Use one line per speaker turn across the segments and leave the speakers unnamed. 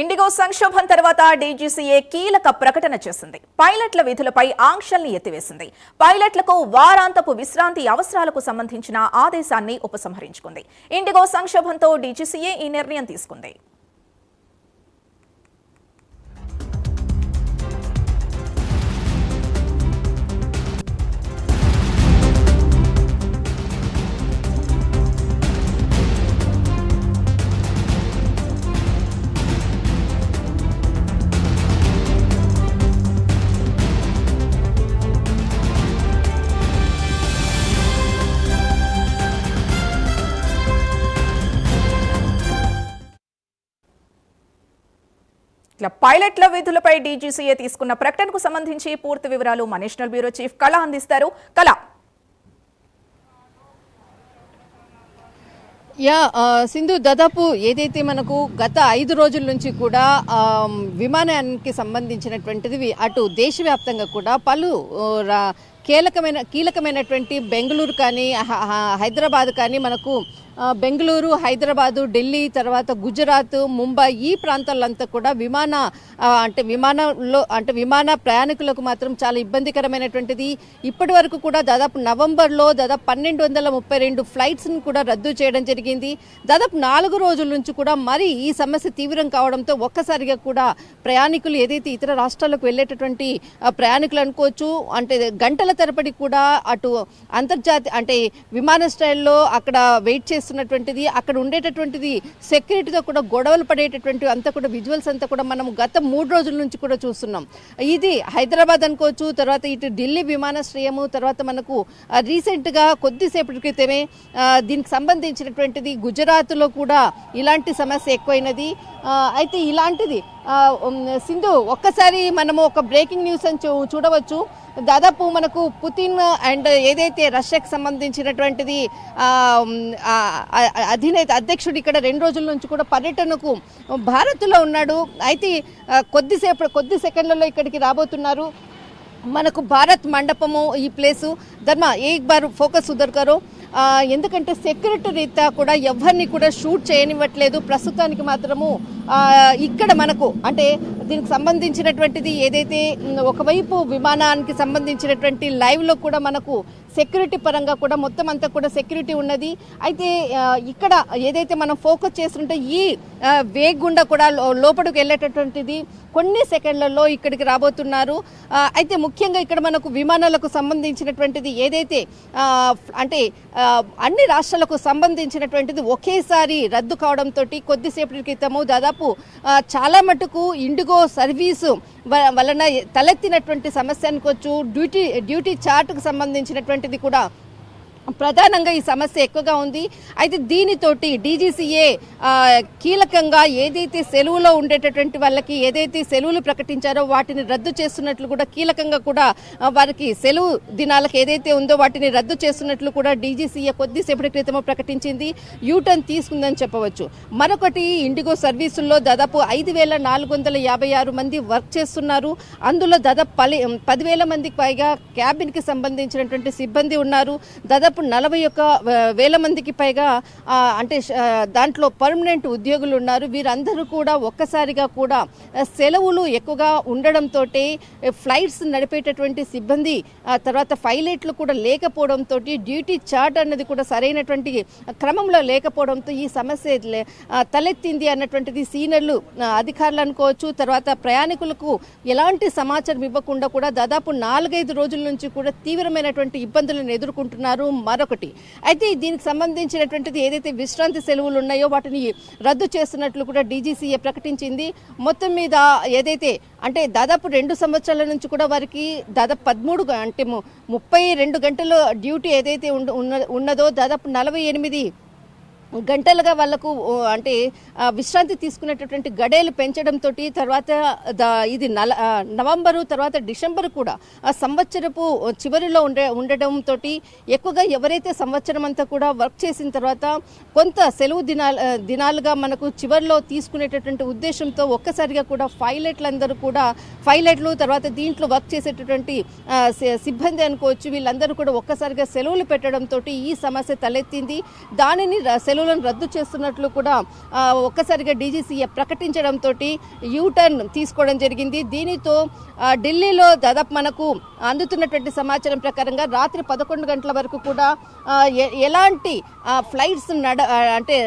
IndiGo సంక్షోభం తర్వాత DGCA కీలక ప్రకటన చేసింది. పైలట్ల విధులపై ఆంక్షల్ని ఎత్తివేసింది. పైలట్లకు వారాంతపు విశ్రాంతి అవసరాలకు సంబంధించిన ఆదేశాన్ని ఉపసంహరించుకుంది. ఇండిగో సంక్షోభంతో డీజీసీఏ ఈ నిర్ణయం తీసుకుంది. ఇట్లా పైలట్ల విధులపై డీజీసీఏ తీసుకున్న ప్రకటనకు సంబంధించి పూర్తి వివరాలు మా నేషనల్ బ్యూరో చీఫ్ కళ అందిస్తారు. కళ.
యా సింధు దాదాపు ఏదైతే మనకు గత ఐదు రోజుల నుంచి కూడా విమానానికి సంబంధించినటువంటిది అటు దేశవ్యాప్తంగా కూడా పలు రా- కీలకమైన కీలకమైనటువంటి బెంగళూరు కానీ హైదరాబాద్ కానీ మనకు బెంగళూరు హైదరాబాదు ఢిల్లీ తర్వాత గుజరాత్ ముంబై ఈ ప్రాంతాలంతా కూడా విమాన అంటే విమానంలో అంటే విమాన ప్రయాణికులకు మాత్రం చాలా ఇబ్బందికరమైనటువంటిది. ఇప్పటి వరకు కూడా దాదాపు నవంబర్లో దాదాపు పన్నెండు వందల ముప్పై రెండు ఫ్లైట్స్ను కూడా రద్దు చేయడం జరిగింది. దాదాపు నాలుగు రోజుల నుంచి కూడా మరి ఈ సమస్య తీవ్రం కావడంతో ఒక్కసారిగా కూడా ప్రయాణికులు ఏదైతే ఇతర రాష్ట్రాలకు వెళ్ళేటటువంటి ప్రయాణికులు అనుకోవచ్చు అంటే గంటల తరబడి కూడా అటు అంతర్జాతీయ అంటే విమానాశ్రయాల్లో అక్కడ వెయిట్ చేస్తున్నటువంటిది అక్కడ ఉండేటటువంటిది సెక్యూరిటీతో కూడా గొడవలు పడేటటువంటి అంతా కూడా విజువల్స్ అంతా కూడా మనం గత మూడు రోజుల నుంచి కూడా చూస్తున్నాం. ఇది హైదరాబాద్ అనుకోవచ్చు తర్వాత ఇటు ఢిల్లీ విమానాశ్రయము తర్వాత మనకు రీసెంట్గా కొద్దిసేపటి క్రితమే దీనికి సంబంధించినటువంటిది గుజరాత్లో కూడా ఇలాంటి సమస్య ఎక్కువైనది. అయితే ఇలాంటిది సింధు ఒక్కసారి మనము ఒక బ్రేకింగ్ న్యూస్ అని చూ- చూడవచ్చు. దాదాపు మనకు పుతిన్ అండ్ ఏదైతే రష్యాకి సంబంధించినటువంటిది అధినేత అధ్యక్షుడు ఇక్కడ రెండు రోజుల నుంచి కూడా పర్యటనకు భారత్లో ఉన్నాడు. అయితే కొద్దిసేపు కొద్ది సెకండ్లలో ఇక్కడికి రాబోతున్నారు. మనకు భారత్ మండపము ఈ ప్లేసు ధర్మ ఏక్ బార్ ఫోకస్ ఉదర్ కరో ఎందుకంటే సెక్యూరిటీ రీత్యా కూడా ఎవరిని కూడా షూట్ చేయనివ్వట్లేదు. ప్రస్తుతానికి మాత్రము ఇక్కడ మనకు అంటే దీనికి సంబంధించినటువంటిది ఏదైతే ఒకవైపు విమానానికి సంబంధించినటువంటి లైవ్లో కూడా మనకు సెక్యూరిటీ పరంగా కూడా మొత్తం అంతా కూడా సెక్యూరిటీ ఉన్నది. అయితే ఇక్కడ ఏదైతే మనం ఫోకస్ చేస్తుంటే ఈ ఆ, వేగ్ గుండా కూడా లోపలికి వెళ్ళేటటువంటిది కొన్ని సెకండ్లలో ఇక్కడికి రాబోతున్నారు. అయితే ముఖ్యంగా ఇక్కడ మనకు విమానాలకు సంబంధించినటువంటిది ఏదైతే అంటే అన్ని రాష్ట్రాలకు సంబంధించినటువంటిది ఒకేసారి రద్దు కావడంతో కొద్దిసేపటి క్రితము దాదాపు చాలా మటుకు ఇండిగో సర్వీసు వ- వలన తలెత్తినటువంటి సమస్య అనుకోవచ్చు డ్యూటీ డ్యూటీ చార్ట్కు సంబంధించినటువంటిది కూడా ప్రధానంగా ఈ సమస్య ఎక్కువగా ఉంది. అయితే దీనితోటి డీజీసీఏ కీలకంగా ఏదైతే సెలవులో ఉండేటటువంటి వాళ్ళకి ఏదైతే సెలవులు ప్రకటించారో వాటిని రద్దు చేస్తున్నట్లు కూడా కీలకంగా కూడా వారికి సెలవు దినాలకు ఏదైతే ఉందో వాటిని రద్దు చేస్తున్నట్లు కూడా డీజీసీఏ కొద్దిసేపటి క్రితం ప్రకటించింది. యూటర్న్ తీసుకుందని చెప్పవచ్చు. మరొకటి ఇండిగో సర్వీసుల్లో దాదాపు ఐదు వేల నాలుగు వందల యాభై ఆరు మంది వర్క్ చేస్తున్నారు. అందులో దాదాపు పది పదివేల మందికి పైగా క్యాబిన్కి సంబంధించినటువంటి సిబ్బంది ఉన్నారు. దాదాపు నలభై ఒక్క వేల మందికి పైగా అంటే దాంట్లో పర్మనెంట్ ఉద్యోగులు ఉన్నారు. వీరందరూ కూడా ఒక్కసారిగా కూడా సెలవులు ఎక్కువగా ఉండడంతో ఫ్లైట్స్ నడిపేటటువంటి సిబ్బంది తర్వాత పైలట్లు కూడా లేకపోవడంతో డ్యూటీ చార్ట్ అన్నది కూడా సరైనటువంటి క్రమంలో లేకపోవడంతో ఈ సమస్య తలెత్తింది అన్నటువంటిది సీనియర్లు అధికారులు అనుకోవచ్చు. తర్వాత ప్రయాణికులకు ఎలాంటి సమాచారం ఇవ్వకుండా కూడా దాదాపు నాలుగైదు రోజుల నుంచి కూడా తీవ్రమైనటువంటి ఇబ్బందులను ఎదుర్కొంటున్నారు. మరొకటి. అయితే దీనికి సంబంధించినటువంటిది ఏదైతే విశ్రాంతి సెలవులు ఉన్నాయో వాటిని రద్దు చేస్తున్నట్లు కూడా డీజీసీఏ ప్రకటించింది. మొత్తం మీద ఏదైతే అంటే దాదాపు రెండు సంవత్సరాల నుంచి కూడా వారికి దాదాపు పదమూడు అంటే ముప్పై రెండు గంటల డ్యూటీ ఏదైతే ఉన్నదో దాదాపు నలభై ఎనిమిది గంటలుగా వాళ్ళకు అంటే విశ్రాంతి తీసుకునేటటువంటి గడేలు పెంచడంతో తర్వాత ఇది నల నవంబరు తర్వాత డిసెంబర్ కూడా ఆ సంవత్సరపు చివరిలో ఉండే ఉండడంతో ఎక్కువగా ఎవరైతే సంవత్సరం అంతా కూడా వర్క్ చేసిన తర్వాత కొంత సెలవు దినాలు దినాలుగా మనకు చివరిలో తీసుకునేటటువంటి ఉద్దేశంతో ఒక్కసారిగా కూడా పైలట్లందరూ కూడా పైలట్లు తర్వాత దీంట్లో వర్క్ చేసేటటువంటి సిబ్బంది అనుకోవచ్చు వీళ్ళందరూ కూడా ఒక్కసారిగా సెలవులు పెట్టడంతో ఈ సమస్య తలెత్తింది. దానిని సెలవు సెలవులను రద్దు చేస్తున్నట్లు కూడా ఒక్కసారిగా డీజీసీఏ ప్రకటించడంతో యూటర్న్ తీసుకోవడం జరిగింది. దీనితో ఢిల్లీలో దాదాపు మనకు అందుతున్నటువంటి సమాచారం ప్రకారంగా రాత్రి పదకొండు గంటల వరకు కూడా ఎలాంటి ఫ్లైట్స్ నడ అంటే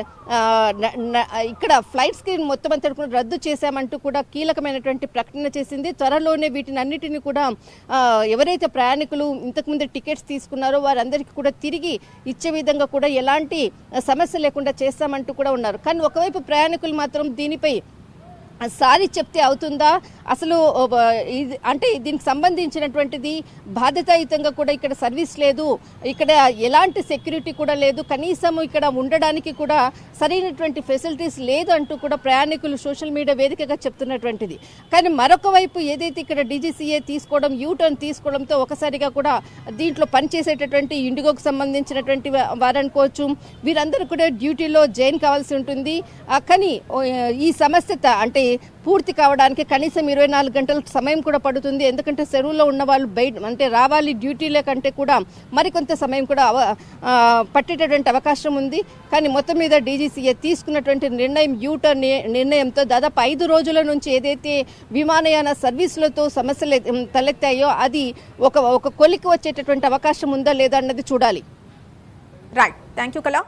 ఇక్కడ ఫ్లైట్స్కి మొత్తం అంతా కూడా రద్దు చేశామంటూ కూడా కీలకమైనటువంటి ప్రకటన చేసింది. త్వరలోనే వీటిని అన్నిటిని కూడా ఎవరైతే ప్రయాణికులు ఇంతకుముందు టికెట్స్ తీసుకున్నారో వారందరికీ కూడా తిరిగి ఇచ్చే విధంగా కూడా ఎలాంటి సమస్య లేకుండా చేస్తామంటూ కూడా ఉన్నారు. కానీ ఒకవైపు ప్రయాణికులు మాత్రం దీనిపై సారీ చెప్తే అవుతుందా? అసలు ఇది అంటే దీనికి సంబంధించినటువంటిది బాధ్యతాయుతంగా కూడా ఇక్కడ సర్వీస్ లేదు. ఇక్కడ ఎలాంటి సెక్యూరిటీ కూడా లేదు. కనీసం ఇక్కడ ఉండడానికి కూడా సరైనటువంటి ఫెసిలిటీస్ లేదు అంటూ కూడా ప్రయాణికులు సోషల్ మీడియా వేదికగా చెప్తున్నటువంటిది. కానీ మరొక వైపు ఏదైతే ఇక్కడ డీజీసీఏ తీసుకోవడం యూటర్న్ తీసుకోవడంతో ఒకసారిగా కూడా దీంట్లో పనిచేసేటటువంటి ఇండిగోకు సంబంధించినటువంటి వారనుకోవచ్చు వీరందరూ కూడా డ్యూటీలో జాయిన్ కావాల్సి ఉంటుంది. కానీ ఈ సమస్యత అంటే పూర్తి కావడానికి కనీసం ఇరవై నాలుగు గంటల సమయం కూడా పడుతుంది. ఎందుకంటే చెరువులో ఉన్న వాళ్ళు బయట అంటే రావాలి డ్యూటీల కంటే కూడా మరికొంత సమయం కూడా అవ పట్టేటటువంటి అవకాశం ఉంది. కానీ మొత్తం మీద డీజీసీఏ తీసుకున్నటువంటి నిర్ణయం యూటర్న్ నిర్ణయంతో దాదాపు ఐదు రోజుల నుంచి ఏదైతే విమానయాన సర్వీసులతో సమస్యలు తలెత్తాయో అది ఒక ఒక కొలికి వచ్చేటటువంటి అవకాశం ఉందా లేదా అన్నది చూడాలి.
రైట్ థ్యాంక్ యూ కళా